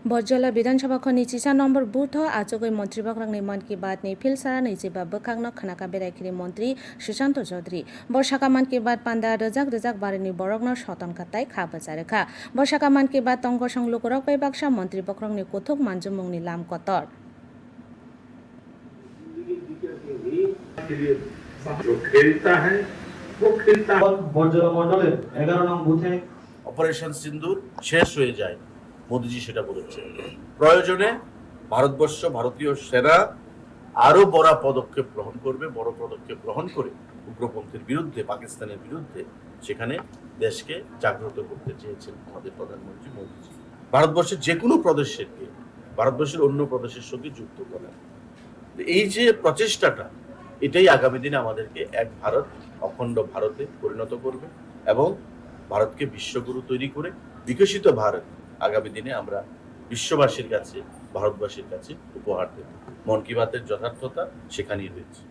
बर्जला विधानसभा खनि चिसा number booth आचोगै मन्त्री बख्रांनि मन की बात नि फिल सारा नै जेबा बखांन खानाका बेरायखिरि मन्त्री सुशान्त चौधरी बर्षाका मन की बात पान्दा रजाक रजाक बारेनि बरग्न सतन काताय खा बजारेखा बर्षाका मन की बात तंग संलोक रकबै बाक्सा मन्त्री बख्रांनि कोथोक मानजुमुंनि लाम कतर जो खेलता है वो खेलता है बर्जला मंडल 11 नंबर बूथ है অপারেশন সিন্দুর শেষ হয়ে যায় মোদিজি সেটা বলেছে প্রয়োজনে ভারতবর্ষ, ভারতীয় সেনা আরও বড় পদক্ষেপ গ্রহণ করবে, বড় পদক্ষেপ গ্রহণ করে উগ্রপন্থীর বিরুদ্ধে, পাকিস্তানের বিরুদ্ধে সেখানে দেশকে জাগ্রত করতে চেয়েছেন আমাদের প্রধানমন্ত্রী মোদিজি। ভারতবর্ষের যে কোনো প্রদেশকে, ভারতবর্ষের অন্য প্রদেশের সঙ্গে যুক্ত করা। এই যে প্রচেষ্টাটা, এটাই আগামী দিনে আমাদেরকে এক ভারত, অখণ্ড ভারতে পরিণত করবে এবং ভারতকে বিশ্বগুরু তৈরি করে বিকশিত ভারত আগামী দিনে আমরা বিশ্ববাসীর কাছে, ভারতবাসীর কাছে উপহার দেব। মন কি বাতের যথার্থতা সেখানেই রয়েছে।